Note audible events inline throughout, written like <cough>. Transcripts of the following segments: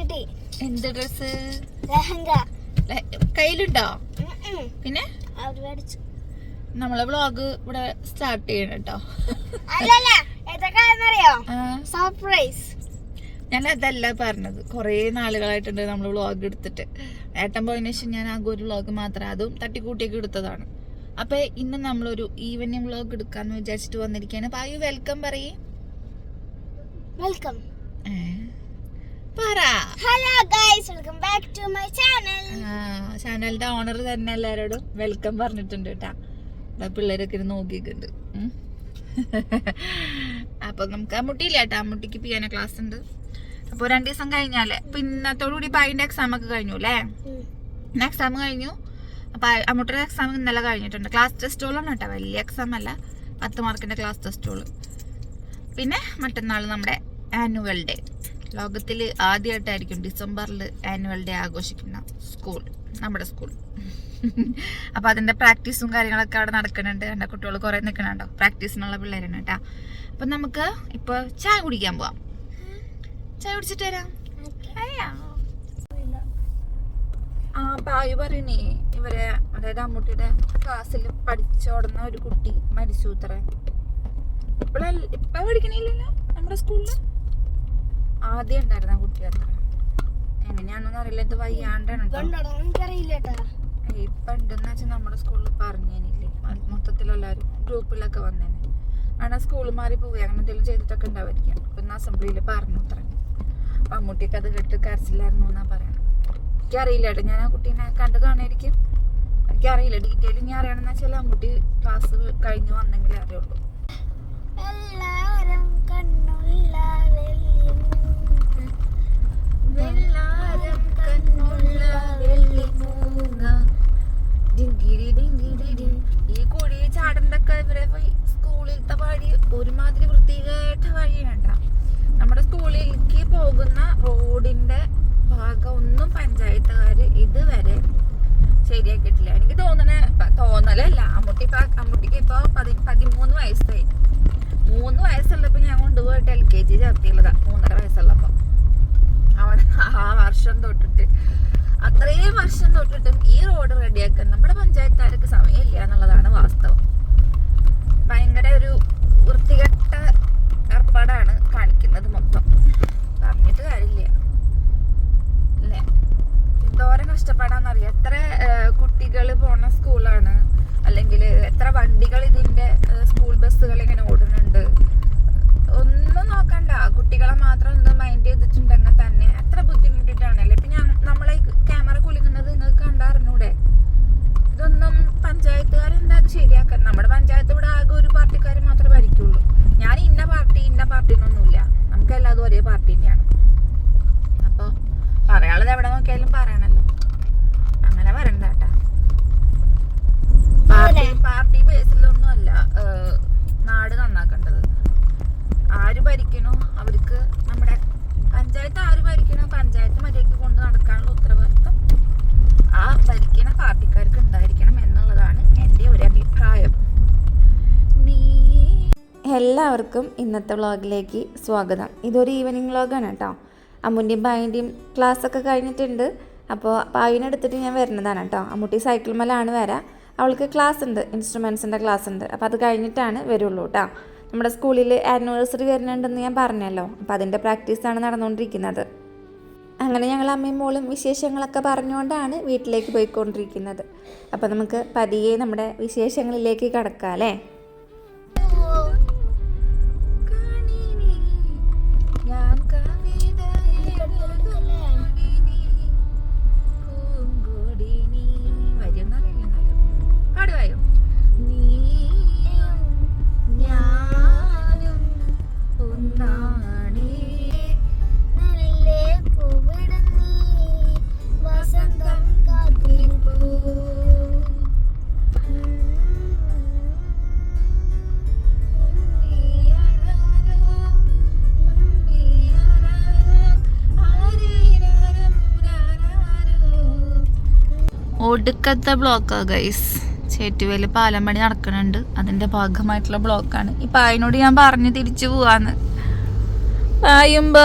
കിട്ടി എന്ത് ഡ്രസ് ലഹങ്ക. കയ്യിലുണ്ടോ. പിന്നെ? നമ്മളെ വ്ളോഗ് ഇവിടെ സ്റ്റാർട്ട് ചെയ്യണം കേട്ടോ സർപ്രൈസ് ഞാൻ അതല്ല പറഞ്ഞത്. കുറേ നാളുകളായിട്ടുണ്ട് നമ്മൾ വ്ളോഗ് എടുത്തിട്ട്. ഏട്ടൻ പോയതിനു ശേഷം ഞാൻ ആകെ ഒരു വ്ളോഗ് മാത്രം അതും തട്ടിക്കൂട്ടിയൊക്കെ എടുത്തതാണ്. അപ്പൊ ഇന്ന് നമ്മളൊരു ഈവനിങ് വ്ളോഗ് എടുക്കാന്ന് വിചാരിച്ചിട്ട് വന്നിരിക്കുകയാണ് പായു വെൽക്കം പറയേ. വെൽക്കം ഏ, പറ hello guys welcome back to my channel ചാനലിന്റെ ഓണർ തന്നെ എല്ലാരോടും വെൽക്കം പറഞ്ഞിട്ടുണ്ട് കേട്ടാ. ഇവിടെ പിള്ളേരൊക്കെ ഇരുന്ന് നോക്കിയിട്ടുണ്ട്. അപ്പൊ നമുക്ക് അമ്മുട്ടിയില്ല കേട്ടാ? അമ്മുട്ടിക്ക് പിയാനോ ക്ലാസ് ഉണ്ട്. അപ്പൊ രണ്ടു ദിവസം കഴിഞ്ഞാലേ. അപ്പൊ ഇന്നത്തോടുകൂടി അതിന്റെ എക്സാം ഒക്കെ കഴിഞ്ഞു അല്ലേ? എക്സാം കഴിഞ്ഞു. അപ്പൊ അമ്മുട്ടിയുടെ എക്സാം ഇന്നലെ കഴിഞ്ഞിട്ടുണ്ട്. ക്ലാസ് ടെസ്റ്റുകളാണ് കേട്ടോ. വലിയ എക്സാം അല്ല. പത്ത് മാർക്കിന്റെ ക്ലാസ് ടെസ്റ്റുകൾ പിന്നെ മറ്റന്നാൾ നമ്മുടെ ആനുവൽ ഡേ ലോകത്തിൽ ആദ്യമായിട്ടായിരിക്കും ഡിസംബറിൽ ആനുവൽ ഡേ ആഘോഷിക്കുന്ന സ്കൂൾ നമ്മുടെ സ്കൂൾ <laughs> അപ്പൊ അതിന്റെ പ്രാക്ടീസും കാര്യങ്ങളൊക്കെ അവിടെ നടക്കുന്നുണ്ട്. എന്റെ കുട്ടികൾ കുറെ നിൽക്കണുണ്ടോ പ്രാക്ടീസിനുള്ള പിള്ളേരാണ് കേട്ടോ. അപ്പൊ നമുക്ക് ഇപ്പൊ ചായ കുടിക്കാൻ പോവാം. ചായ കുടിച്ചിട്ട് വരാം. ആ പായു പറയണേ ഇവരെ അതായത് അമ്മൂട്ടിയുടെ ക്ലാസ്സിൽ പഠിച്ചോടുന്ന ഒരു കുട്ടി മരിച്ചു ഇത്ര ഇപ്പോഴല്ല ഇപ്പൊ പഠിക്കണില്ലല്ലോ നമ്മുടെ സ്കൂളിൽ ആദ്യം ഉണ്ടായിരുന്ന കുട്ടി അത്ര എങ്ങനെയാണെന്ന് അറിയില്ല. ഇത് വയ്യാണ്ടാണ് ഇപ്പൊ ഉണ്ടെന്ന് വെച്ചാൽ നമ്മുടെ സ്കൂളിൽ പറഞ്ഞേനില്ലേ. എല്ലാവരും ഗ്രൂപ്പിലൊക്കെ വന്നേനെ. ആണ് സ്കൂൾ മാറി പോവുക അങ്ങനെ എന്തെങ്കിലും ചെയ്തിട്ടൊക്കെ ഉണ്ടാവായിരിക്കാം. അപ്പൊ ഇന്ന് അസംബ്ലിയിൽ പറഞ്ഞു അത്ര. അമ്മൂട്ടിക്ക് അത് കേട്ട് കരച്ചില്ലായിരുന്നു എന്നാ പറയണം എനിക്കറിയില്ല കേട്ടോ. ഞാൻ ആ കുട്ടീനെ കണ്ടു കാണായിരിക്കും എനിക്കറിയില്ല. ഡീറ്റെയിൽ ഇനി അറിയണമെന്ന് വെച്ചാൽ അമ്മൂട്ടി ക്ലാസ് കഴിഞ്ഞു വന്നെങ്കിലേ അറിയുള്ളൂ. എല്ലാവരും കണ്ണുള്ള. ഈ കുഴി ചാടണ്ടൊക്കെ ഇവരെ സ്കൂളിലത്തെ വഴി ഒരുമാതിരി വൃത്തികേട്ട വഴിയാണ്ട. നമ്മുടെ സ്കൂളിലേക്ക് പോകുന്ന റോഡിന്റെ ഭാഗം ഒന്നും പഞ്ചായത്തുകാര് ഇതുവരെ ശരിയാക്കിയിട്ടില്ല. എനിക്ക് തോന്നണ തോന്നലല്ല. അമ്മൂട്ടി അമ്മൂട്ടിക്ക് ഇപ്പൊ പതി പതിമൂന്ന് വയസ്സായി. മൂന്ന് വയസ്സുള്ളപ്പോ ഞാൻ കൊണ്ടുപോയിട്ട് എൽ കെ ജി ചേർത്തിയുള്ളതാ മൂന്നര വയസ്സുള്ളപ്പോ. അവിടെ ആ വർഷം തൊട്ടിട്ട്. അത്രയും വർഷം തൊട്ടിട്ടും ഈ റോഡ് റെഡിയാക്കാൻ നമ്മുടെ പഞ്ചായത്തുകാർക്ക് സമയമില്ല എന്നുള്ളതാണ് വാസ്തവം. ഭയങ്കര ഒരു വൃത്തികെട്ട ഏർപ്പാടാണ് കാണിക്കുന്നത് മൊത്തം. പറഞ്ഞിട്ട് കാര്യമില്ല. അല്ലേ? എന്തോരം കഷ്ടപ്പാടാന്നറിയാം എത്ര കുട്ടികൾ പോണ സ്കൂളാണ്. അല്ലെങ്കിൽ എത്ര വണ്ടികൾ ഇതിന്റെ സ്കൂൾ ബസ്സുകൾ ഇങ്ങനെ ഓടുന്നുണ്ട്. ഒന്നും നോക്കണ്ട. കുട്ടികളെ മാത്രം ഒന്ന് മൈൻഡ് ചെയ്തിട്ടുണ്ടെങ്കിൽ തന്നെ. എത്ര ബുദ്ധിമുട്ടിട്ടാണല്ലേ? ഇപ്പൊ ഞാൻ നമ്മളെ ക്യാമറ കുലുങ്ങുന്നത് നിങ്ങൾക്ക് കണ്ടറിഞ്ഞൂടെ ഇതൊന്നും പഞ്ചായത്തുകാരെന്താ ശരിയാക്കാൻ നമ്മുടെ പഞ്ചായത്ത് ഇവിടെ ആകെ ഒരു പാർട്ടിക്കാർ മാത്രമേ ഭരിക്കുള്ളൂ. ഞാൻ ഇന്ന പാർട്ടി ഇന്ന പാർട്ടി എന്നൊന്നുമില്ല. നമുക്ക് എല്ലാതും ഒരേ പാർട്ടി തന്നെയാണ്. അപ്പൊ പറയാനുള്ളത് എവിടെ നോക്കിയാലും പറയണല്ലോ. അങ്ങനെ വരണ്ട കേട്ടാ. പാർട്ടി പാർട്ടി ബേസിലൊന്നും അല്ല നാട് നന്നാക്കേണ്ടത്. ആര് ഭരിക്കണോ അവർക്ക് നമ്മുടെ പഞ്ചായത്ത് ആര് ഭരിക്കണോ പഞ്ചായത്ത് മര്യാദയ്ക്ക് കൊണ്ട് നടക്കാനുള്ള ഉത്തരവാദിത്വം ആ ഭരിക്കണ പാർട്ടിക്കാർക്ക് ഉണ്ടായിരിക്കണം എന്നുള്ളതാണ് എന്റെ ഒരു അഭിപ്രായം. നീ എല്ലാവർക്കും ഇന്നത്തെ വ്ളോഗിലേക്ക് സ്വാഗതം. ഇതൊരു ഈവനിങ് വ്ളോഗാണ് കേട്ടോ. അമ്മുന്റെയും ക്ലാസ് ഒക്കെ കഴിഞ്ഞിട്ടുണ്ട്. അപ്പോൾ പായിനെടുത്തിട്ട് ഞാൻ വരുന്നതാണ് കേട്ടോ. അമ്മൂട്ടി സൈക്കിൾ മേലാണ് വരാം. അവൾക്ക് ക്ലാസ് ഉണ്ട് ഇൻസ്ട്രുമെൻസിന്റെ ക്ലാസ് ഉണ്ട് അപ്പോൾ അത് കഴിഞ്ഞിട്ടാണ് വരുള്ളൂ കേട്ടോ. നമ്മുടെ സ്കൂളിൽ ആനിവേഴ്സറി വരുന്നുണ്ടെന്ന് ഞാൻ പറഞ്ഞല്ലോ. അപ്പോൾ അതിന്റെ പ്രാക്ടീസാണ് നടന്നുകൊണ്ടിരിക്കുന്നത്. അങ്ങനെ ഞങ്ങൾ അമ്മയും മോളും വിശേഷങ്ങളൊക്കെ പറഞ്ഞുകൊണ്ടാണ് വീട്ടിലേക്ക് പോയിക്കൊണ്ടിരിക്കുന്നത്. അപ്പോൾ നമുക്ക് പതിയെ നമ്മുടെ വിശേഷങ്ങളിലേക്ക് കടക്കാം അല്ലേ? ഒടുക്കത്തെ ബ്ലോക്കാണ് ഗൈസ് ചേറ്റുവേൽ പാലം പണി നടക്കുന്നുണ്ട് അതിന്റെ ഭാഗമായിട്ടുള്ള ബ്ലോക്കാണ് ഈ പായനോട് ഞാൻ പറഞ്ഞു തിരിച്ചു പോവാന്ന്. പായുമ്പോ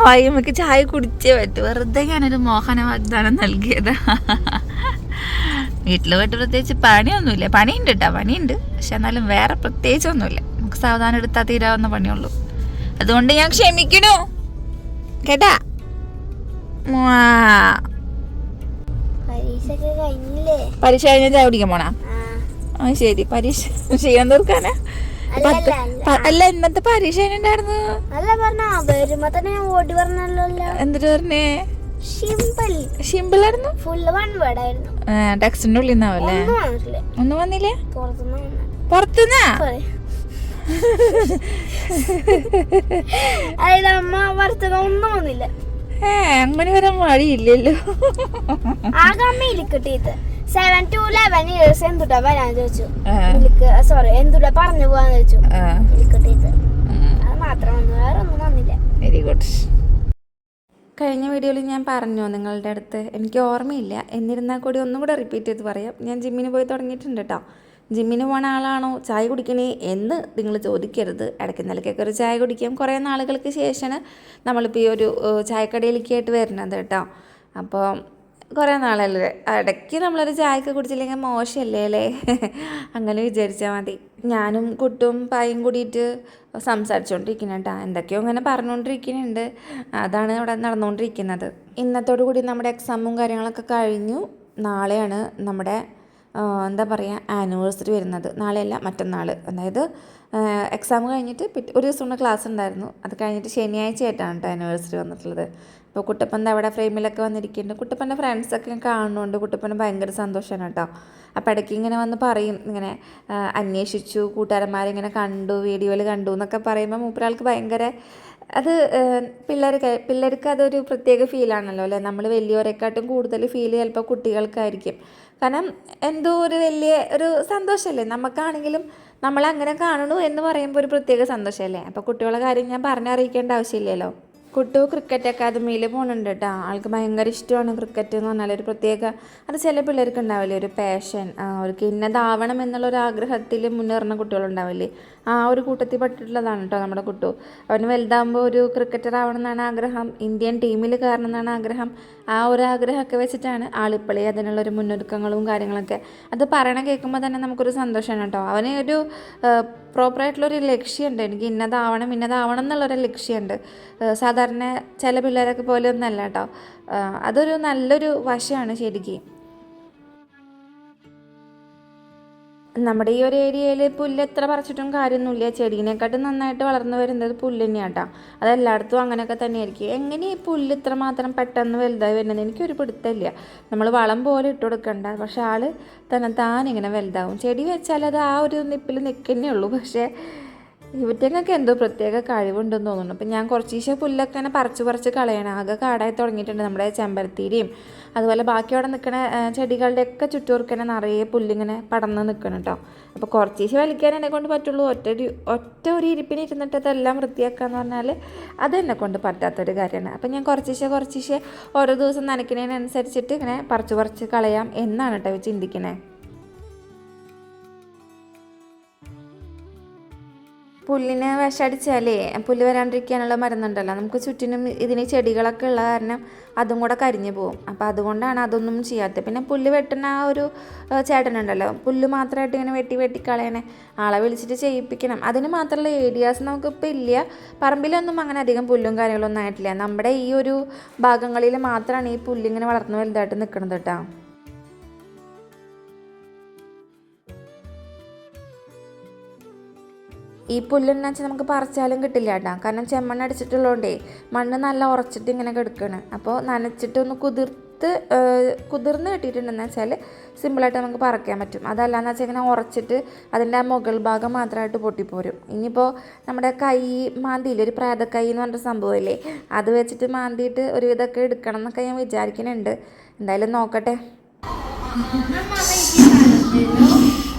പായുമ്പക്ക് ചായ കുടിച്ചേ പറ്റൂ. വെറുതെ ഞാനൊരു മോഹന വാഗ്ദാനം നൽകിയതാ. വീട്ടിൽ പോയിട്ട് പ്രത്യേകിച്ച് പണിയൊന്നുമില്ല. പണിയുണ്ട് കേട്ടോ പണിയുണ്ട്. പക്ഷെ എന്നാലും വേറെ പ്രത്യേകിച്ച് ഒന്നുമില്ല നമുക്ക് സാവധാനം എടുത്താൽ തീരാവുന്ന പണിയുള്ളൂ. അതുകൊണ്ട് ഞാൻ ക്ഷമിക്കണു. കേട്ടാ? പരീക്ഷ കഴിഞ്ഞ ചായ കുടിക്കാൻ പോണാ? ആ. ശരി. പരീക്ഷ ചെയ്യാൻ തീർക്കാനാ? അല്ല, ഇന്നത്തെ പരീക്ഷ ഉണ്ടായിരുന്നു അല്ല പറഞ്ഞ. വരുമ്പോ തന്നെ ഓടി പറഞ്ഞല്ലോ എന്തിട്ട് പറഞ്ഞേ? സിമ്പിൾ ആയിരുന്നു? ഫുൾ വൺ വേർഡ് ആയിരുന്നു. ടെക്സ്റ്റിന്റെ ഉള്ളിൽ നിന്നാവല്ലേ? ഒന്നും വന്നില്ലേ? പുറത്തുനിന്ന് വന്ന. പുറത്തുനിന്നാ അതായത് അമ്മ പുറത്തുനിന്ന് ഒന്നും വന്നില്ല. ഏ അങ്ങനെ വരാൻ വഴിയില്ലല്ലോ. ആകെ അമ്മ ഇരിക്കട്ടീത്ത് സെവൻ ടു ലെവൻ ഇയേഴ്സ് എന്തുട്ടാ വരാൻ ചോദിച്ചു. സോറി എന്തുട്ടാ പറഞ്ഞു പോവാന്ന് ചോദിച്ചു. ആ, ഇരിക്കട്ടീത്ത് ഉം. അത് മാത്രം വന്നു വേറെ ഒന്നും വന്നില്ല. വെരി ഗുഡ് കഴിഞ്ഞ വീഡിയോയിൽ ഞാൻ പറഞ്ഞു നിങ്ങളുടെ അടുത്ത്. എനിക്ക് ഓർമ്മയില്ല. എന്നിരുന്നാൽ കൂടി ഒന്നും കൂടെ റിപ്പീറ്റ് ചെയ്ത് പറയാം. ഞാൻ ജിമ്മിന് പോയി തുടങ്ങിയിട്ടുണ്ട് കേട്ടോ ജിമ്മിന് പോണ ആളാണോ? ചായ കുടിക്കണേ എന്ന് നിങ്ങൾ ചോദിക്കരുത്. ഇടയ്ക്ക് നിലയ്ക്കൊക്കെ ഒരു ചായ കുടിക്കാം. കുറേ നാളുകൾക്ക് ശേഷമാണ് നമ്മളിപ്പോൾ ഈ ഒരു ചായക്കടയിലേക്ക് ആയിട്ട് വരുന്നത് കേട്ടോ. അപ്പോൾ കുറേ നാളല്ലേ? ഇടയ്ക്ക് നമ്മളൊരു ചായക്ക് കുടിച്ചില്ലെങ്കിൽ മോശമല്ലേ അല്ലേ? അങ്ങനെ വിചാരിച്ചാൽ മതി. ഞാനും കുട്ടും പായും കൂടിയിട്ട് സംസാരിച്ചുകൊണ്ടിരിക്കുന്നത് കേട്ടോ. എന്തൊക്കെയോ ഇങ്ങനെ പറഞ്ഞുകൊണ്ടിരിക്കുന്നുണ്ട് അതാണ് ഇവിടെ നടന്നുകൊണ്ടിരിക്കുന്നത് ഇന്നത്തോടു കൂടി നമ്മുടെ എക്സാമും കാര്യങ്ങളൊക്കെ കഴിഞ്ഞു. നാളെയാണ് നമ്മുടെ എന്താ പറയുക ആനിവേഴ്സറി വരുന്നത്. നാളെയല്ല മറ്റന്നാൾ അതായത് എക്സാം കഴിഞ്ഞിട്ട് ഒരു ദിവസം ക്ലാസ് ഉണ്ടായിരുന്നു. അത് കഴിഞ്ഞിട്ട് ശനിയാഴ്ച ആയിട്ടാണ് കേട്ടോ ആനിവേഴ്സറി വന്നിട്ടുള്ളത്. അപ്പോൾ കുട്ടപ്പന്റെ അവിടെ ഫ്രെയിമിലൊക്കെ വന്നിരിക്കുന്നുണ്ട്. കുട്ടപ്പന്റെ ഫ്രണ്ട്സൊക്കെ കാണുന്നുണ്ട്. കുട്ടപ്പന് ഭയങ്കര സന്തോഷമാണ് കേട്ടോ അപ്പോൾ ഇടയ്ക്ക് ഇങ്ങനെ വന്ന് പറയും. ഇങ്ങനെ അന്വേഷിച്ചു. കൂട്ടുകാരന്മാരെ ഇങ്ങനെ കണ്ടു വീഡിയോയിൽ കണ്ടു എന്നൊക്കെ പറയുമ്പോൾ മൂപ്പരാൾക്ക് ഭയങ്കര അത് പിള്ളേർക്ക് പിള്ളേർക്ക് അതൊരു പ്രത്യേക ഫീലാണല്ലോ അല്ലേ? നമ്മൾ വലിയവരെക്കാട്ടും കൂടുതൽ ഫീൽ ചിലപ്പോൾ കുട്ടികൾക്കായിരിക്കും. കാരണം എന്തോ ഒരു വലിയ ഒരു സന്തോഷമല്ലേ നമുക്കാണെങ്കിലും നമ്മളങ്ങനെ കാണണു എന്ന് പറയുമ്പോൾ ഒരു പ്രത്യേക സന്തോഷമല്ലേ അപ്പോൾ കുട്ടികളുടെ കാര്യം ഞാൻ പറഞ്ഞറിയിക്കേണ്ട ആവശ്യമില്ലല്ലോ. കുട്ടു ക്രിക്കറ്റ് അക്കാദമിയിൽ പോകുന്നുണ്ട് കേട്ടോ ആൾക്ക് ഭയങ്കര ഇഷ്ടമാണ് ക്രിക്കറ്റ് എന്ന് പറഞ്ഞാൽ ഒരു പ്രത്യേക അത് ചില പിള്ളേർക്ക് ഉണ്ടാവില്ലേ ഒരു പാഷൻ അവർക്ക് ഇന്നതാവണം എന്നുള്ള ഒരു ആഗ്രഹത്തിൽ മുന്നേറുന്ന കുട്ടികളുണ്ടാവില്ലേ ആ ഒരു കൂട്ടത്തിൽ പെട്ടിട്ടുള്ളതാണ് കേട്ടോ നമ്മുടെ കുട്ടു. അവന് വലുതാകുമ്പോൾ ഒരു ക്രിക്കറ്റർ ആവണം എന്നാണ് ആഗ്രഹം. ഇന്ത്യൻ ടീമിൽ കയറണം എന്നാണ് ആഗ്രഹം. ആ ഒരു ആഗ്രഹമൊക്കെ വെച്ചിട്ടാണ് ആളിപ്പളി അതിനുള്ള ഒരു മുന്നൊരുക്കങ്ങളും കാര്യങ്ങളൊക്കെ. അത് പറയണ കേൾക്കുമ്പോൾ തന്നെ നമുക്കൊരു സന്തോഷമാണ് കേട്ടോ. അവന് ഒരു പ്രോപ്പറായിട്ടുള്ളൊരു ലക്ഷ്യമുണ്ട് എനിക്ക് ഇന്നതാവണം ഇന്നതാവണം എന്നുള്ളൊരു ലക്ഷ്യമുണ്ട് സാധാരണ ചില പിള്ളേരൊക്കെ പോലെ ഒന്നല്ല കേട്ടോ. അതൊരു നല്ലൊരു വശമാണ് ശരിക്കും. നമ്മുടെ ഈ ഒരു ഏരിയയിൽ പുല്ല് എത്ര പറിച്ചിട്ടും കാര്യമൊന്നുമില്ല. ചെടീനെക്കാട്ടും നന്നായിട്ട് വളർന്നു വരുന്നത് പുല്ല് തന്നെയാണ് കേട്ടോ അതെല്ലായിടത്തും അങ്ങനെയൊക്കെ തന്നെയായിരിക്കും. എങ്ങനെ ഈ പുല്ല് ഇത്ര മാത്രം പെട്ടെന്ന് വലുതായി വരുന്നത്? എനിക്കൊരു പിടുത്തമില്ല. നമ്മൾ വളം പോലെ ഇട്ട് കൊടുക്കണ്ട. പക്ഷെ ആൾ തന്നെ താനിങ്ങനെ വലുതാവും. ചെടി വെച്ചാൽ അത് ആ ഒരു നിപ്പിൽ നിൽക്കുന്നേ ഉള്ളൂ. പക്ഷേ ഇവറ്റങ്ങൾക്ക് എന്തോ പ്രത്യേക കഴിവുണ്ടെന്ന് തോന്നുന്നു. അപ്പം ഞാൻ കുറച്ച് ദിവസം പുല്ലൊക്കെ ഇങ്ങനെ പറിച്ച് പറിച്ച് കളയണം ആകെ കാടായി തുടങ്ങിയിട്ടുണ്ട് നമ്മുടെ ചെമ്പരത്തീരിയും. അതുപോലെ ബാക്കി അവിടെ നിൽക്കുന്ന ചെടികളുടെയൊക്കെ ചുറ്റുവർക്കനെ നിറയെ പുല്ലിങ്ങനെ പടർന്ന് നിൽക്കണം കേട്ടോ അപ്പോൾ കുറച്ച് ദിവസം വലിക്കാൻ എന്നെ കൊണ്ട് പറ്റുള്ളൂ. ഒറ്റ ഒറ്റ ഒരു ഇരിപ്പിന് ഇരുന്നിട്ട് അതെല്ലാം വൃത്തിയാക്കാന്ന് പറഞ്ഞാൽ അത് എന്നെ കൊണ്ട് പറ്റാത്തൊരു കാര്യമാണ്. അപ്പം ഞാൻ കുറച്ച് ദിവസം കുറച്ച് ദിവസം ഓരോ ദിവസം നനയ്ക്കുന്നതിനനുസരിച്ചിട്ട് ഇങ്ങനെ പറിച്ച് പറിച്ച് കളയാം എന്നാണ് കേട്ടോ ചിന്തിക്കണേ. പുല്ലിന് വിഷടിച്ചാലേ പുല്ല് വരാണ്ടിരിക്കാനുള്ള മരുന്നുണ്ടല്ലോ. നമുക്ക് ചുറ്റിനും ഇതിന് ചെടികളൊക്കെ ഉള്ള കാരണം അതും കൂടെ കരിഞ്ഞു പോകും അപ്പോൾ അതുകൊണ്ടാണ് അതൊന്നും ചെയ്യാത്തത്. പിന്നെ പുല്ല് വെട്ടുന്ന ആ ഒരു ചേട്ടനുണ്ടല്ലോ. പുല്ല് മാത്രമായിട്ട് ഇങ്ങനെ വെട്ടി വെട്ടി കളയണേ. ആളെ വിളിച്ചിട്ട് ചെയ്യിപ്പിക്കണം. അതിന് മാത്രമുള്ള ഏരിയാസ് നമുക്കിപ്പോൾ ഇല്ല. പറമ്പിലൊന്നും അങ്ങനെ അധികം പുല്ലും കാര്യങ്ങളൊന്നും ആയിട്ടില്ല. നമ്മുടെ ഈ ഒരു ഭാഗങ്ങളിൽ മാത്രമാണ് ഈ പുല്ലിങ്ങനെ വളർന്നു വലുതായിട്ട് നിൽക്കുന്നത് കേട്ടോ. ഈ പുല്ലെന്ന് വെച്ചാൽ നമുക്ക് പറിച്ചാലും കിട്ടില്ല കേട്ടോ കാരണം ചെമ്മണ്ണ് അടിച്ചിട്ടുള്ളതുകൊണ്ടേ മണ്ണ് നല്ല ഉറച്ചിട്ട് ഇങ്ങനെ കിടക്കുകയാണ് അപ്പോൾ നനച്ചിട്ട് ഒന്ന് കുതിർത്ത് കുതിർന്ന് കിട്ടിയിട്ടുണ്ടെന്ന് വെച്ചാൽ സിമ്പിളായിട്ട് നമുക്ക് പറിക്കാൻ പറ്റും. അതല്ലാന്ന് വെച്ചാൽ ഇങ്ങനെ ഉറച്ചിട്ട് അതിന്റെ ആ മുകൾ ഭാഗം മാത്രമായിട്ട് പൊട്ടിപ്പോരും. ഇനിയിപ്പോൾ നമ്മുടെ കൈ മാന്തിയില്ലേ? ഒരു പ്രേതക്കൈ എന്ന് പറഞ്ഞ സംഭവമില്ലേ അത് വെച്ചിട്ട് മാന്തിയിട്ട് ഒരു ഇതൊക്കെ എടുക്കണം എന്നൊക്കെ ഞാൻ വിചാരിക്കുന്നുണ്ട് എന്തായാലും നോക്കട്ടെ. <laughs>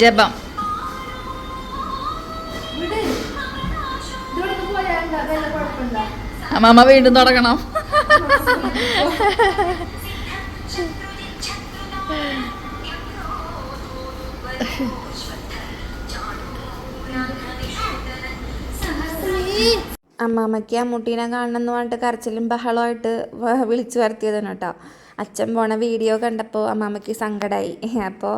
ജപം. അമ്മ വീണ്ടും തുടങ്ങണം. അമ്മാമ്മയ്ക്ക് അമ്മൂട്ടീനെ കാണണം എന്ന് പറഞ്ഞിട്ട് കരച്ചിലും ബഹളമായിട്ട് വിളിച്ചു വരുത്തിയതാണ് കേട്ടോ. അച്ഛൻ പോണ വീഡിയോ കണ്ടപ്പോൾ അമ്മാമ്മയ്ക്ക് സങ്കടമായി അപ്പോൾ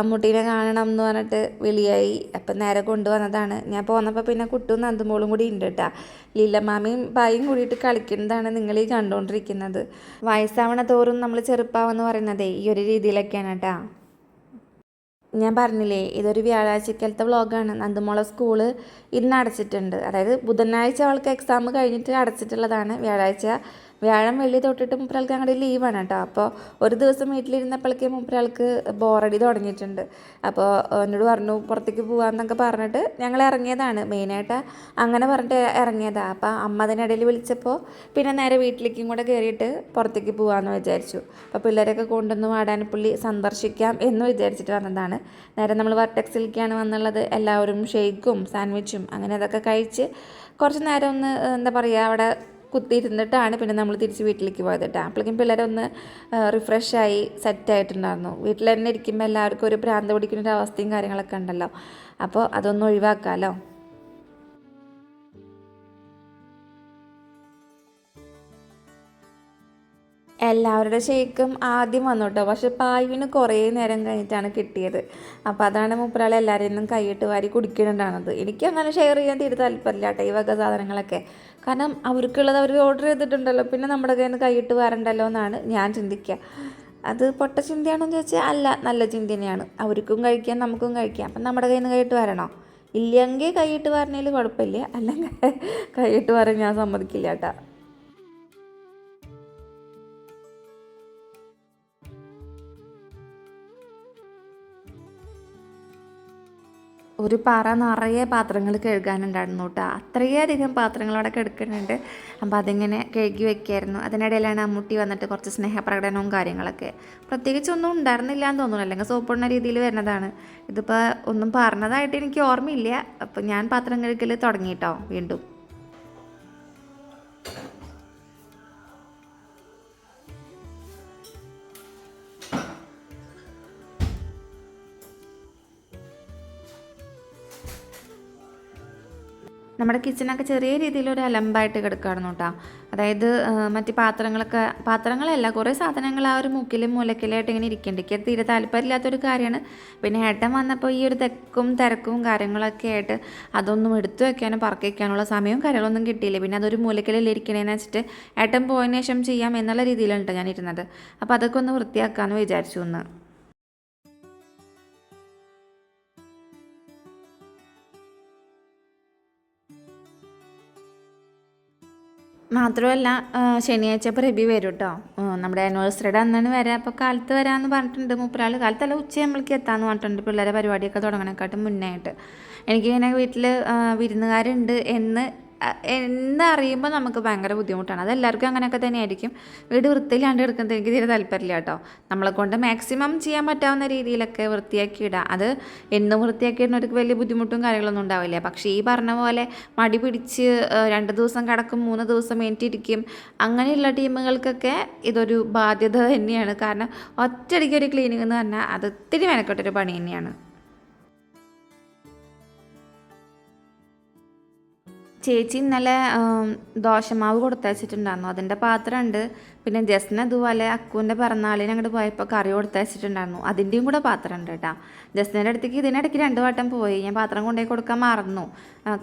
അമ്മൂട്ടീനെ കാണണം എന്ന് പറഞ്ഞിട്ട് വിളിയായി. അപ്പം നേരെ കൊണ്ടുവന്നതാണ്. ഞാൻ പോന്നപ്പോൾ പിന്നെ കുട്ടും നന്ദുമോളും കൂടി ഉണ്ട് കേട്ടോ ലീലമാമയും ബായും കൂടിയിട്ട് കളിക്കുന്നതാണ് നിങ്ങൾ ഈ കണ്ടുകൊണ്ടിരിക്കുന്നത് വയസ്സാവണ തോറും നമ്മൾ ചെറുപ്പാവെന്ന് പറയുന്നതേ ഈ ഒരു രീതിയിലൊക്കെയാണ് കേട്ടോ ഞാൻ പറഞ്ഞില്ലേ ഇതൊരു വ്യാഴാഴ്ചക്കലത്തെ വ്ളോഗാണ്. നന്ദുമോള സ്കൂൾ ഇന്ന് അടച്ചിട്ടുണ്ട്. അതായത് ബുധനാഴ്ച അവൾക്ക് എക്സാം കഴിഞ്ഞിട്ട് അടച്ചിട്ടുള്ളതാണ്. വ്യാഴാഴ്ച വ്യാഴം വെള്ളി തൊട്ടിട്ട് മൂപ്പരാൾക്ക് അങ്ങോട്ട് ലീവാണ് കേട്ടോ അപ്പോൾ ഒരു ദിവസം വീട്ടിലിരുന്നപ്പോഴേക്കും മൂപ്പരാൾക്ക് ബോറടി തുടങ്ങിയിട്ടുണ്ട്. അപ്പോൾ എന്നോട് പറഞ്ഞു പുറത്തേക്ക് പോകാമെന്നൊക്കെ പറഞ്ഞിട്ട് ഞങ്ങൾ ഇറങ്ങിയതാണ്. മെയിനായിട്ട് അങ്ങനെ പറഞ്ഞിട്ട് ഇറങ്ങിയതാണ് അപ്പോൾ അമ്മ അതിനിടയിൽ വിളിച്ചപ്പോൾ പിന്നെ നേരെ വീട്ടിലേക്കും കൂടെ കയറിയിട്ട് പുറത്തേക്ക് പോകാമെന്ന് വിചാരിച്ചു. അപ്പോൾ പിള്ളേരൊക്കെ കൊണ്ടുവന്ന് വാടാനപ്പുള്ളി സന്ദർശിക്കാം എന്ന് വിചാരിച്ചിട്ട് വന്നതാണ്. നേരെ നമ്മൾ വർട്ടക്സിലേക്കാണ് വന്നുള്ളത്. എല്ലാവരും ഷേക്കും സാൻഡ്വിച്ചും അങ്ങനെ അതൊക്കെ കഴിച്ച് കുറച്ച് നേരം ഒന്ന് എന്താ പറയുക അവിടെ കുത്തിയിരുന്നിട്ടാണ് പിന്നെ നമ്മൾ തിരിച്ച് വീട്ടിലേക്ക് പോയത്. കേട്ടോ അപ്പോഴേക്കും പിള്ളേരൊന്ന് റിഫ്രഷായി സെറ്റായിട്ടുണ്ടായിരുന്നു വീട്ടിൽ തന്നെ ഇരിക്കുമ്പോൾ എല്ലാവർക്കും ഒരു ഭ്രാന്ത് പിടിക്കുന്ന ഒരു അവസ്ഥയും കാര്യങ്ങളൊക്കെ ഉണ്ടല്ലോ. അപ്പോൾ അതൊന്ന് ഒഴിവാക്കാമല്ലോ എല്ലാവരുടെ ഷേക്കും ആദ്യം വന്നു കേട്ടോ പക്ഷെ പായുവിന് കുറേ നേരം കഴിഞ്ഞിട്ടാണ് കിട്ടിയത്. അപ്പോൾ അതാണ് മൂപ്പരാളെ എല്ലാവരെയും കൈയിട്ട് വാരി കുടിക്കുന്നുണ്ടാണത് എനിക്ക് അങ്ങനെ ഷെയർ ചെയ്യാൻ തീരെ താല്പര്യമില്ല കേട്ടോ ഈ വക സാധനങ്ങളൊക്കെ. കാരണം അവർക്കുള്ളത് അവർ ഓർഡർ ചെയ്തിട്ടുണ്ടല്ലോ. പിന്നെ നമ്മുടെ കയ്യിൽ നിന്ന് കൈയിട്ട് വരണ്ടല്ലോ എന്നാണ് ഞാൻ ചിന്തിക്കുക. അത് പൊട്ട ചിന്തയാണോ എന്ന് ചോദിച്ചാൽ അല്ല നല്ല ചിന്ത തന്നെയാണ് അവർക്കും കഴിക്കാം നമുക്കും കഴിക്കാം. അപ്പം നമ്മുടെ കയ്യിൽ നിന്ന് കൈയിട്ട് വരണോ? ഇല്ലെങ്കിൽ കൈയിട്ട് വരണേൽ കുഴപ്പമില്ല. അല്ലെങ്കിൽ കൈയിട്ട് വരാൻ ഞാൻ സമ്മതിക്കില്ല കേട്ടോ. ഒരു പാറ നിറയെ പാത്രങ്ങൾ കഴുകാനുണ്ടായിരുന്നു കേട്ടോ. അത്രയധികം പാത്രങ്ങൾ അവിടെ കിടക്കുന്നുണ്ട്. അപ്പോൾ അതിങ്ങനെ കഴുകി വെക്കായിരുന്നു. അതിനിടയിലാണ് അമ്മൂട്ടി വന്നിട്ട് കുറച്ച് സ്നേഹപ്രകടനവും കാര്യങ്ങളൊക്കെ. പ്രത്യേകിച്ച് ഒന്നും ഉണ്ടായിരുന്നില്ല എന്ന് തോന്നുന്നു. അല്ലെങ്കിൽ സോപ്പിടുന്ന രീതിയിൽ വരുന്നതാണ്. ഇതിപ്പോൾ ഒന്നും പറഞ്ഞതായിട്ട് എനിക്ക് ഓർമ്മയില്ല. അപ്പോൾ ഞാൻ പാത്രം കഴുകൽ തുടങ്ങിയിട്ടോ വീണ്ടും. നമ്മുടെ കിച്ചണൊക്കെ ചെറിയ രീതിയിൽ ഒരു അലമ്പായിട്ട് കിടക്കുകയായിരുന്നു കേട്ടോ. അതായത് മറ്റ് പാത്രങ്ങളൊക്കെ പാത്രങ്ങളല്ല കുറേ സാധനങ്ങൾ ആ ഒരു മുക്കിലും മൂലക്കിലായിട്ട് ഇങ്ങനെ ഇരിക്കുന്നുണ്ട്. എനിക്ക് തീരെ താല്പര്യമില്ലാത്തൊരു കാര്യമാണ്. പിന്നെ ഏട്ടൻ വന്നപ്പോൾ ഈ ഒരു തെക്കും തിരക്കും കാര്യങ്ങളൊക്കെ ആയിട്ട് അതൊന്നും എടുത്തു വെക്കാനും പറക്കി വയ്ക്കാനുള്ള സമയവും കാര്യങ്ങളൊന്നും കിട്ടിയില്ല. പിന്നെ അതൊരു മൂലക്കിലല്ലേ ഇരിക്കണേന്ന് വെച്ചിട്ട് ഏട്ടൻ പോയതിനു ശേഷം ചെയ്യാം എന്നുള്ള രീതിയിലാണ് കേട്ടോ ഞാൻ അപ്പോൾ അതൊക്കെ ഒന്ന് വൃത്തിയാക്കാമെന്ന് വിചാരിച്ചു ഒന്ന്. മാത്രമല്ല ശനിയാഴ്ച ഇപ്പോൾ റബി വരും കേട്ടോ നമ്മുടെ ആനിവേഴ്സറിയുടെ അന്നാണ് വരാം. അപ്പോൾ കാലത്ത് വരാമെന്ന് പറഞ്ഞിട്ടുണ്ട് മൂപ്പരാൾ കാലത്തല്ല ഉച്ചയാകുമ്പോഴേക്ക് എത്താമെന്ന് പറഞ്ഞിട്ടുണ്ട് പിള്ളേരെ പരിപാടിയൊക്കെ തുടങ്ങണേക്കാട്ടും മുന്നേ ആയിട്ട് എനിക്കിങ്ങനെ വീട്ടിൽ വിരുന്നുകാരുണ്ട് എന്ന് എന്നറിയുമ്പോൾ നമുക്ക് ഭയങ്കര ബുദ്ധിമുട്ടാണ്. അതെല്ലാവർക്കും അങ്ങനെയൊക്കെ തന്നെയായിരിക്കും. വീട് വൃത്തിയിലാണ്ട് എടുക്കുന്നത് എനിക്ക് തീരെ താല്പര്യമില്ല കേട്ടോ. നമ്മളെ കൊണ്ട് മാക്സിമം ചെയ്യാൻ പറ്റാവുന്ന രീതിയിലൊക്കെ വൃത്തിയാക്കി ഇടുക അത് എന്നും വൃത്തിയാക്കി ഇടുന്നവർക്ക് വലിയ ബുദ്ധിമുട്ടും കാര്യങ്ങളൊന്നും ഉണ്ടാവില്ല. പക്ഷേ ഈ പറഞ്ഞ പോലെ മടി പിടിച്ച് രണ്ട് ദിവസം കിടക്കും മൂന്ന് ദിവസം എണീറ്റിരിക്കും അങ്ങനെയുള്ള ടീമുകൾക്കൊക്കെ ഇതൊരു ബാധ്യത തന്നെയാണ്. കാരണം ഒറ്റയടിക്ക് ഒരു ക്ലീനിങ് എന്ന് പറഞ്ഞാൽ അത് ഒത്തിരി മെനക്കെട്ടൊരു പണി തന്നെയാണ്. ചേച്ചി ഇന്നലെ ദോശമാവ് കൊടുത്തയച്ചിട്ടുണ്ടായിരുന്നു. അതിന്റെ പാത്രമുണ്ട്. പിന്നെ ജസ്റ്റിന് അതുപോലെ അക്കുവിന്റെ പിറന്നാളിന് അങ്ങോട്ട് പോയപ്പോൾ കറി കൊടുത്തയച്ചിട്ടുണ്ടായിരുന്നു അതിന്റെയും കൂടെ പാത്രം ഉണ്ട് കേട്ടോ. ജസ്റ്റിന്റെ അടുത്തേക്ക് ഇതിനിടയ്ക്ക് രണ്ട് വട്ടം പോയി. ഞാൻ പാത്രം കൊണ്ടുപോയി കൊടുക്കാൻ മറന്നു.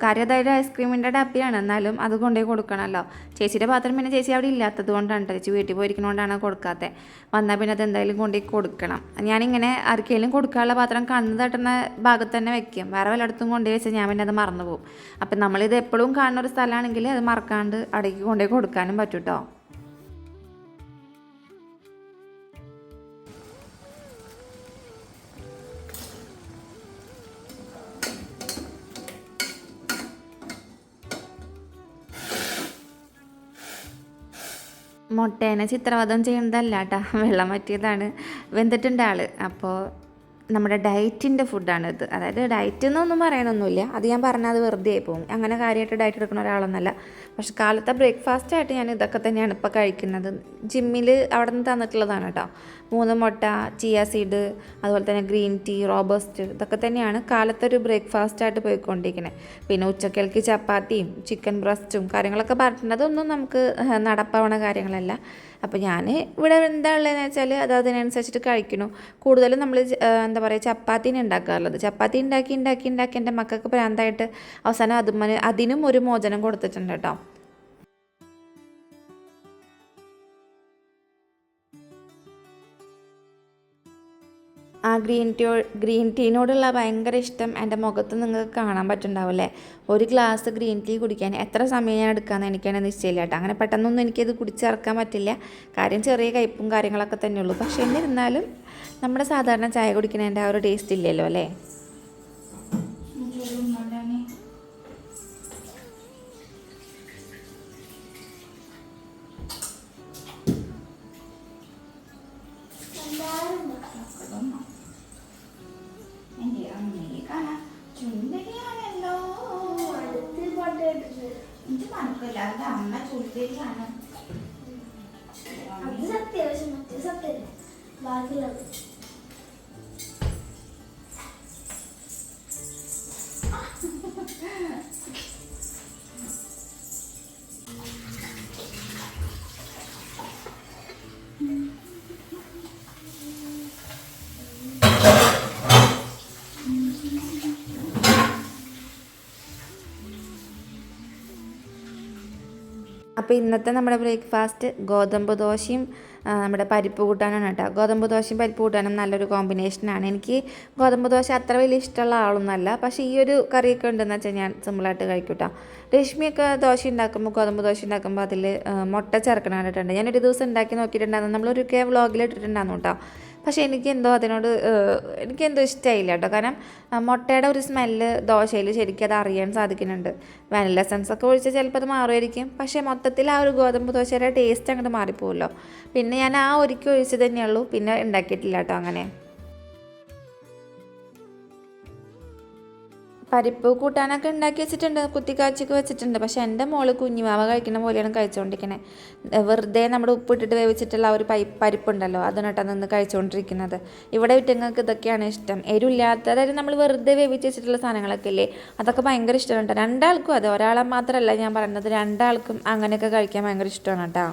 കറി അതായത് ഐസ്ക്രീമിന്റെ ഡബ്ബിയാണ് എന്നാലും അത് കൊണ്ടുപോയി കൊടുക്കണമല്ലോ. ചേച്ചിയുടെ പാത്രം പിന്നെ ചേച്ചി അവിടെ ഇല്ലാത്തത് കൊണ്ടാണ് ചേച്ചി വീട്ടിൽ പോയിരിക്കുന്നതുകൊണ്ടാണ് കൊടുക്കാത്തത് വന്നാൽ പിന്നെ അത് എന്തായാലും കൊണ്ടുപോയി കൊടുക്കണം. ഞാനിങ്ങനെ ആർക്കെങ്കിലും കൊടുക്കാനുള്ള പാത്രം കണ്ണു തട്ടുന്ന ഭാഗത്ത് തന്നെ വെക്കും. വേറെ വല്ലയിടത്തും കൊണ്ടുപോയി വെച്ചാൽ ഞാൻ പിന്നെ അത് മറന്നു പോകും. അപ്പം നമ്മളിത് എപ്പോഴും കാണുന്ന ഒരു സ്ഥലമാണെങ്കിൽ അത് മറക്കാണ്ട് അടയ്ക്ക് കൊണ്ടുപോയി കൊടുക്കാനും പറ്റും കേട്ടോ. മുട്ടേനെ ചിത്രവധം ചെയ്യുന്നതല്ല കേട്ടോ വെള്ളം പറ്റിയതാണ് വെന്തിട്ടുണ്ട് അപ്പോൾ നമ്മുടെ ഡയറ്റിന്റെ ഫുഡാണിത് അതായത് ഡയറ്റ് എന്നൊന്നും പറയാനൊന്നുമില്ല. അത് ഞാൻ പറഞ്ഞാൽ അത് വെറുതെ പോകും. അങ്ങനെ കാര്യമായിട്ട് ഡയറ്റ് എടുക്കുന്ന ഒരാളൊന്നല്ല. പക്ഷെ കാലത്തെ ബ്രേക്ക്ഫാസ്റ്റ് ആയിട്ട് ഞാൻ ഇതൊക്കെ തന്നെയാണ് ഇപ്പോൾ കഴിക്കുന്നത്. ജിമ്മിൽ അവിടെ നിന്ന് തന്നിട്ടുള്ളതാണ് കേട്ടോ. മൂന്ന് മുട്ട ചിയ സീഡ് അതുപോലെ തന്നെ ഗ്രീൻ ടീ റോബസ്റ്റ് ഇതൊക്കെ തന്നെയാണ് കാലത്തെ ഒരു ബ്രേക്ക്ഫാസ്റ്റ് ആയിട്ട് പോയിക്കൊണ്ടിരിക്കുന്നത് പിന്നെ ഉച്ചക്കിളക്ക് ചപ്പാത്തിയും ചിക്കൻ ബ്രസ്റ്റും കാര്യങ്ങളൊക്കെ പറഞ്ഞിട്ടുണ്ട് അതൊന്നും നമുക്ക് നടപ്പാവണ കാര്യങ്ങളല്ല. അപ്പോൾ ഞാൻ ഇവിടെ എന്താ ഉള്ളതെന്ന് വെച്ചാൽ അത് അതിനനുസരിച്ചിട്ട് കഴിക്കണു കൂടുതലും നമ്മൾ എന്താ പറയുക ചപ്പാത്തിനെ ഉണ്ടാക്കാറുള്ളത്. ചപ്പാത്തി ഉണ്ടാക്കി ഉണ്ടാക്കി ഉണ്ടാക്കി എന്റെ മക്കൾക്ക് ഭ്രാന്തായിട്ട് അവസാനം അതും അതിനും ഒരു മോചനം കൊടുത്തിട്ടുണ്ട് കേട്ടോ. ആ ഗ്രീൻ ടീ ഗ്രീൻ ടീനോടുള്ള ഭയങ്കര ഇഷ്ടം എന്റെ മുഖത്ത് നിങ്ങൾക്ക് കാണാൻ പറ്റുന്നുണ്ടാവില്ലേ ഒരു ഗ്ലാസ് ഗ്രീൻ ടീ കുടിക്കാൻ എത്ര സമയം ഞാൻ എടുക്കാമെന്ന് എനിക്കാണ് നിശ്ചയമില്ല കേട്ടോ. അങ്ങനെ പെട്ടെന്നൊന്നും എനിക്കത് കുടിച്ചിറക്കാൻ പറ്റില്ല. കാര്യം ചെറിയ കയ്പും കാര്യങ്ങളൊക്കെ തന്നെയുള്ളൂ. പക്ഷേ എന്നിരുന്നാലും നമ്മുടെ സാധാരണ ചായ കുടിക്കുന്നതിന്റെ ആ ഒരു ടേസ്റ്റ് ഇല്ലല്ലോ അല്ലേ? അത് സത്യം പക്ഷെ മറ്റേ സത്യമല്ല ബാക്കിയുള്ളത്. അപ്പോൾ ഇന്നത്തെ നമ്മുടെ ബ്രേക്ക്ഫാസ്റ്റ് ഗോതമ്പ് ദോശയും നമ്മുടെ പരിപ്പ് കൂട്ടാനാണ് കേട്ടോ. ഗോതമ്പ് ദോശയും പരിപ്പ് കൂട്ടാനും നല്ലൊരു കോമ്പിനേഷനാണ് എനിക്ക് ഗോതമ്പ് ദോശ അത്ര വലിയ ഇഷ്ടമുള്ള ആളൊന്നുമല്ല പക്ഷേ ഈ ഒരു കറിയൊക്കെ ഉണ്ടെന്ന് വെച്ചാൽ ഞാൻ സിമ്പിളായിട്ട് കഴിക്കും കേട്ടോ. രശ്മിയൊക്കെ ദോശ ഉണ്ടാക്കുമ്പോൾ ഗോതമ്പ് ദോശ ഉണ്ടാക്കുമ്പോൾ അതിൽ മുട്ട ചേർക്കണം കണ്ടിട്ടുണ്ട്. ഞാനൊരു ദിവസം ഉണ്ടാക്കി നോക്കിയിട്ടുണ്ടായിരുന്നു. നമ്മളൊരു കെ വ്ളോഗിൽ ഇട്ടിട്ടുണ്ടായിരുന്നു കേട്ടോ. പക്ഷേ എനിക്ക് എന്തോ അതിനോട് എനിക്കെന്തോ ഇഷ്ടമായില്ല കേട്ടോ. കാരണം മുട്ടയുടെ ഒരു സ്മെല്ല് ദോശയിൽ ശരിക്കും അത് അറിയാൻ സാധിക്കുന്നുണ്ട്. വാനില എസൻസ് ഒക്കെ ഒഴിച്ചാൽ ചിലപ്പോൾ അത് മാറുമായിരിക്കും. പക്ഷേ മൊത്തത്തിൽ ആ ഒരു ഗോതമ്പ് ദോശയുടെ ടേസ്റ്റ് അങ്ങോട്ട് മാറിപ്പോകുമല്ലോ പിന്നെ ഞാൻ ആ ഒരിക്കൽ ഒഴിച്ചത് തന്നെയുള്ളൂ. പിന്നെ ഉണ്ടാക്കിയിട്ടില്ല കേട്ടോ അങ്ങനെ. പരിപ്പ് കൂട്ടാനൊക്കെ ഉണ്ടാക്കി വെച്ചിട്ടുണ്ട് കുത്തിക്കാച്ചൊക്കെ വെച്ചിട്ടുണ്ട്. പക്ഷേ എന്റെ മോൾ കുഞ്ഞിമാവ കഴിക്കുന്ന പോലെയാണ് കഴിച്ചുകൊണ്ടിരിക്കുന്നത് വെറുതെ നമ്മുടെ ഉപ്പിട്ടിട്ട് വേവിച്ചിട്ടുള്ള ആ ഒരു പൈ പരിപ്പുണ്ടല്ലോ അതിനോട്ടാ നിന്ന് കഴിച്ചുകൊണ്ടിരിക്കുന്നത്. ഇവിടെ വിറ്റങ്ങൾക്ക് ഇതൊക്കെയാണ് ഇഷ്ടം. എരിവില്ലാത്ത അതായത് നമ്മൾ വെറുതെ വേവിച്ച് വെച്ചിട്ടുള്ള സാധനങ്ങളൊക്കെ ഇല്ലേ? അതൊക്കെ ഭയങ്കര ഇഷ്ടമാണ് കേട്ടോ. രണ്ടാൾക്കും അതെ ഒരാളെ മാത്രമല്ല ഞാൻ പറയുന്നത്. രണ്ടാൾക്കും അങ്ങനെയൊക്കെ കഴിക്കാൻ ഭയങ്കര ഇഷ്ടമാണ് കേട്ടോ.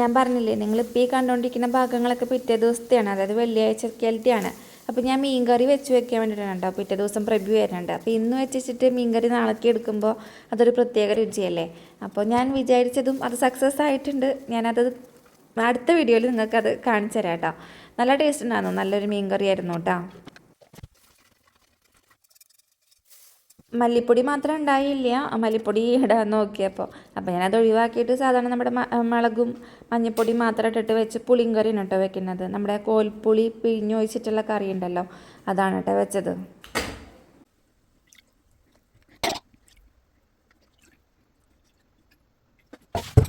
ഞാൻ പറഞ്ഞില്ലേ നിങ്ങളിപ്പോൾ ഈ കണ്ടുകൊണ്ടിരിക്കുന്ന ഭാഗങ്ങളൊക്കെ പിറ്റേ ദിവസത്തെയാണ് അതായത് വെള്ളിയാഴ്ചക്കലത്തെയാണ് അപ്പോൾ ഞാൻ മീൻകറി വെച്ച് വെക്കാൻ വേണ്ടിയിട്ടാണ് കേട്ടോ പിറ്റേ ദിവസം പ്രഭ്യു വരുന്നുണ്ട്. അപ്പോൾ ഇന്ന് വെച്ചിട്ട് മീൻകറി നാളേക്ക് എടുക്കുമ്പോൾ അതൊരു പ്രത്യേക രുചിയല്ലേ? അപ്പോൾ ഞാൻ വിചാരിച്ചതും അത് സക്സസ് ആയിട്ടുണ്ട്. ഞാനത് അടുത്ത വീഡിയോയിൽ നിങ്ങൾക്കത് കാണിച്ചു തരാം കേട്ടോ നല്ല ടേസ്റ്റ് ഉണ്ടായിരുന്നു നല്ലൊരു മീൻകറി ആയിരുന്നു കേട്ടോ മല്ലിപ്പൊടി മാത്രം ഉണ്ടായില്ല. മല്ലിപ്പൊടി ഇടാൻ നോക്കിയപ്പോൾ അപ്പോൾ ഞാനത് ഒഴിവാക്കിയിട്ട് സാധാരണ നമ്മുടെ മുളകും മഞ്ഞൾപ്പൊടി മാത്രം ഇട്ടിട്ട് വെച്ച് പുളിയും കറിയാണ് കേട്ടോ വെക്കുന്നത്. നമ്മുടെ കോൽപ്പുളി പിഴിഞ്ഞൊഴിച്ചിട്ടുള്ള കറി ഉണ്ടല്ലോ അതാണ് കേട്ടോ വെച്ചത്.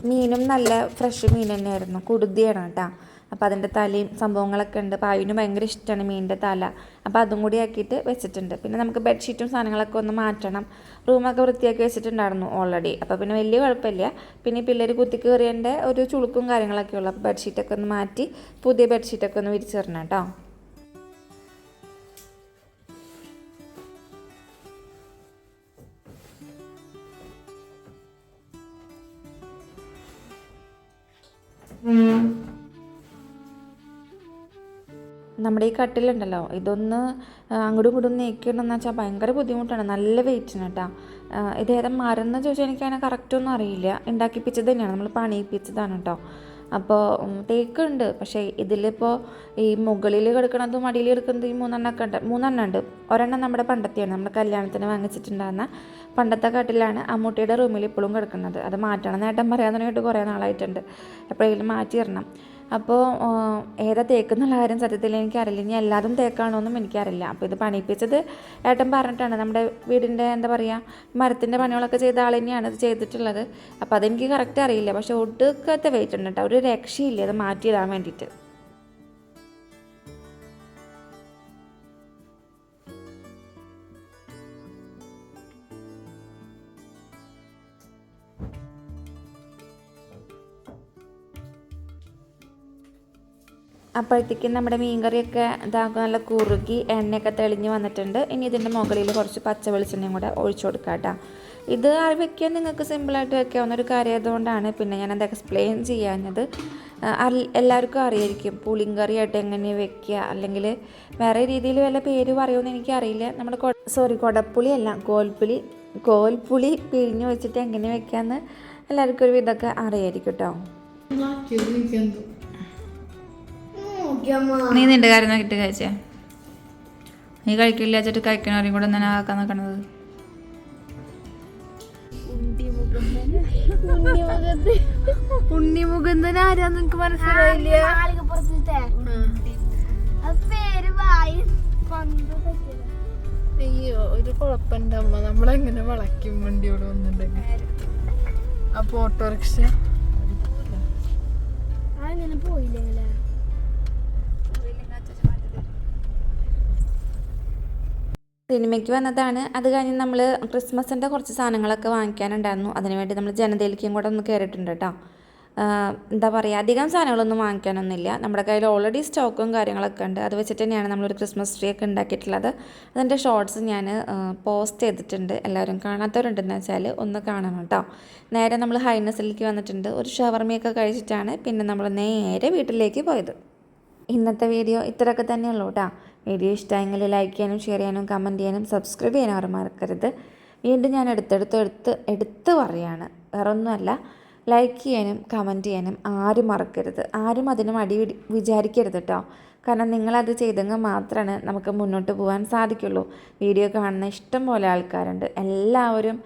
മീനും നല്ല ഫ്രഷ് മീൻ തന്നെയായിരുന്നു. കുടുതിയാണ് കേട്ടോ. അപ്പോൾ അതിന്റെ തലയും സംഭവങ്ങളൊക്കെ ഉണ്ട്. അപ്പോൾ ഭയങ്കര ഇഷ്ടമാണ് മീനിന്റെ തല. അപ്പോൾ അതും കൂടി ആക്കിയിട്ട് വെച്ചിട്ടുണ്ട്. പിന്നെ നമുക്ക് ബെഡ്ഷീറ്റും സാധനങ്ങളൊക്കെ ഒന്ന് മാറ്റണം. റൂമൊക്കെ വൃത്തിയാക്കി വെച്ചിട്ടുണ്ടായിരുന്നു ഓൾറെഡി അപ്പോൾ പിന്നെ വലിയ കുഴപ്പമില്ല. പിന്നെ പിള്ളേർ കുത്തി കയറിയതിന്റെ ഒരു ചുളുക്കും കാര്യങ്ങളൊക്കെ ഉള്ളൂ. അപ്പോൾ ബെഡ്ഷീറ്റൊക്കെ ഒന്ന് മാറ്റി പുതിയ ബെഡ്ഷീറ്റൊക്കെ ഒന്ന് വിരിച്ചു തരണം കേട്ടോ നമ്മുടെ ഈ കട്ടിലുണ്ടല്ലോ ഇതൊന്ന് അങ്ങോട്ടും ഇങ്ങോട്ടും നീക്കിയിടണമെന്ന് വെച്ചാൽ ഭയങ്കര ബുദ്ധിമുട്ടാണ്. നല്ല വെയിറ്റിന് കേട്ടോ. ഇത് ഏതാ മരുന്ന് ചോദിച്ചാൽ എനിക്ക് അതിനെ കറക്റ്റൊന്നും അറിയില്ല. ഉണ്ടാക്കിപ്പിച്ചത് തന്നെയാണ്. നമ്മൾ പണിയിപ്പിച്ചതാണ് കേട്ടോ. അപ്പോൾ തേക്കുണ്ട് പക്ഷേ ഇതിലിപ്പോൾ ഈ മുകളിൽ കിടക്കണതും അടിയിൽ കിടക്കുന്നതും ഈ മൂന്നെണ്ണമൊക്കെ ഉണ്ട്. മൂന്നെണ്ണം ഉണ്ട്. ഒരെണ്ണം നമ്മുടെ പണ്ടത്തെയാണ്. നമ്മുടെ കല്യാണത്തിന് വാങ്ങിച്ചിട്ടുണ്ടായിരുന്ന പണ്ടത്തെ കട്ടിലാണ് അമ്മൂട്ടിയുടെ റൂമിൽ ഇപ്പോഴും കിടക്കുന്നത്. അത് മാറ്റണം നേട്ടം പറയാൻ തുടങ്ങിയിട്ട് കുറേ നാളായിട്ടുണ്ട്. എപ്പോഴെങ്കിലും മാറ്റി തരണം അപ്പോൾ ഏതാ തേക്കെന്നുള്ള കാര്യം സത്യത്തിൽ എനിക്കറിയില്ല ഇനി എല്ലാതും തേക്കാണോന്നും എനിക്കറിയില്ല. അപ്പോൾ ഇത് പണിയിപ്പിച്ചത് ഏട്ടൻ പറഞ്ഞിട്ടാണ്. നമ്മുടെ വീടിന്റെ എന്താ പറയുക മരത്തിന്റെ പണികളൊക്കെ ചെയ്ത ആൾ തന്നെയാണ് ഇത് ചെയ്തിട്ടുള്ളത്. അപ്പോൾ അതെനിക്ക് കറക്റ്റ് അറിയില്ല. പക്ഷേ ഒടുക്കത്തെ വെയിറ്റ് ഉണ്ട് കേട്ടോ. ഒരു രക്ഷയില്ല. അത് മാറ്റിയിടാൻ വേണ്ടിയിട്ട്. അപ്പോഴത്തേക്കും നമ്മുടെ മീൻകറിയൊക്കെ ഇതാകും നല്ല കുറുകി എണ്ണയൊക്കെ തെളിഞ്ഞ് വന്നിട്ടുണ്ട്. ഇനി ഇതിന്റെ മുകളിൽ കുറച്ച് പച്ച വെളിച്ചെണ്ണയും കൂടെ ഒഴിച്ചു കൊടുക്കാം കേട്ടോ. ഇത് വെക്കാൻ നിങ്ങൾക്ക് സിമ്പിളായിട്ട് വെക്കാവുന്ന ഒരു കാര്യമായതുകൊണ്ടാണ് പിന്നെ ഞാനത് എക്സ്പ്ലെയിൻ ചെയ്യാഞ്ഞത്. എല്ലാവർക്കും അറിയായിരിക്കും പുളിങ്കറിയായിട്ട് എങ്ങനെ വെക്കുക അല്ലെങ്കിൽ വേറെ രീതിയിൽ വല്ല പേര് പറയുമെന്ന് എനിക്കറിയില്ല. നമ്മുടെ സോറി കൊടപ്പുളി അല്ല കോൽപ്പുളി കോൽപ്പുളി പിഴിഞ്ഞ് വെച്ചിട്ട് എങ്ങനെ വെക്കാമെന്ന് എല്ലാവർക്കും ഒരു ഇതൊക്കെ അറിയായിരിക്കും കേട്ടോ. നീ നിന്റെ കാര്യം നോക്കിട്ട് കഴിച്ചേ. നീ കഴിക്കില്ല വെച്ചിട്ട് കഴിക്കണവരെയും കൂടെ ഞാൻ ആക്കാൻ നോക്കണത്. ഉണ്ണിമുകുന്ദൻ ആരാന്ന് നിനക്ക് മനസ്സിലായില്ല? അയ്യോ ഒരു കുഴപ്പമുണ്ട് അമ്മ. നമ്മളെങ്ങനെ വളയ്ക്കും വണ്ടിയോട് വന്നിട്ടുണ്ടെങ്കിൽ? അപ്പൊ ഓട്ടോറിക്ഷ അങ്ങനെ പോയില്ലെങ്കിലേ സിനിമയ്ക്ക് വന്നതാണ്. അത് കഴിഞ്ഞ് നമ്മൾ ക്രിസ്മസിന്റെ കുറച്ച് സാധനങ്ങളൊക്കെ വാങ്ങിക്കാനുണ്ടായിരുന്നു. അതിനുവേണ്ടി നമ്മൾ ജനതയിലേക്കും കൂടെ ഒന്ന് കയറിയിട്ടുണ്ട് കേട്ടോ. എന്താ പറയുക അധികം സാധനങ്ങളൊന്നും വാങ്ങിക്കാനൊന്നുമില്ല. നമ്മുടെ കയ്യിൽ ഓൾറെഡി സ്റ്റോക്കും കാര്യങ്ങളൊക്കെ ഉണ്ട്. അത് വെച്ചിട്ട് തന്നെയാണ് നമ്മളൊരു ക്രിസ്മസ് ട്രീ ഒക്കെ ഉണ്ടാക്കിയിട്ടുള്ളത്. അതിന്റെ ഷോർട്സ് ഞാൻ പോസ്റ്റ് ചെയ്തിട്ടുണ്ട്. എല്ലാവരും കാണാത്തവരുണ്ടെന്ന് വെച്ചാൽ ഒന്ന് കാണണം കേട്ടോ. നേരെ നമ്മൾ ഹൈനസിലേക്ക് വന്നിട്ടുണ്ട്. ഒരു ഷവർമയൊക്കെ കഴിച്ചിട്ടാണ് പിന്നെ നമ്മൾ നേരെ വീട്ടിലേക്ക് പോയത്. ഇന്നത്തെ വീഡിയോ ഇത്രയൊക്കെ തന്നെയുള്ളൂ കേട്ടോ. വീഡിയോ ഇഷ്ടമായെങ്കിൽ ലൈക്ക് ചെയ്യാനും ഷെയർ ചെയ്യാനും കമന്റ് ചെയ്യാനും സബ്സ്ക്രൈബ് ചെയ്യാനും അവർ മറക്കരുത്. വീണ്ടും ഞാൻ എടുത്തെടുത്ത് എടുത്ത് എടുത്ത് പറയാണ്. വേറെ ഒന്നുമല്ല ലൈക്ക് ചെയ്യാനും കമന്റ് ചെയ്യാനും ആരും മറക്കരുത്. ആരും അതിന് പിടി- വിചാരിക്കരുത് കേട്ടോ കാരണം നിങ്ങളത് ചെയ്തെങ്കിൽ മാത്രമാണ് നമുക്ക് മുന്നോട്ട് പോകാൻ സാധിക്കുള്ളൂ. വീഡിയോ കാണുന്ന ഇഷ്ടം പോലെ ആൾക്കാരുണ്ട്. എല്ലാവരും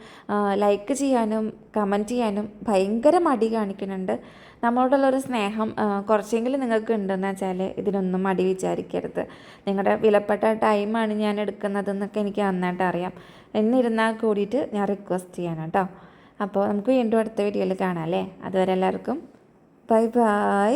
ലൈക്ക് ചെയ്യാനും കമന്റ് ചെയ്യാനും ഭയങ്കര മടി കാണിക്കുന്നുണ്ട്. നമ്മളോടുള്ളൊരു സ്നേഹം കുറച്ചെങ്കിലും നിങ്ങൾക്ക് ഉണ്ടെന്ന് വെച്ചാൽ ഇതിനൊന്നും മടി വിചാരിക്കരുത്. നിങ്ങളുടെ വിലപ്പെട്ട ടൈമാണ് ഞാൻ എടുക്കുന്നതെന്നൊക്കെ എനിക്ക് നന്നായിട്ട് അറിയാം. എന്നിരുന്നാൽ കൂടിയിട്ട് ഞാൻ റിക്വസ്റ്റ് ചെയ്യണം കേട്ടോ അപ്പോൾ നമുക്ക് വീണ്ടും അടുത്ത വീഡിയോയിൽ കാണാം അല്ലേ? അതുവരെ എല്ലാവർക്കും ബൈ ബൈ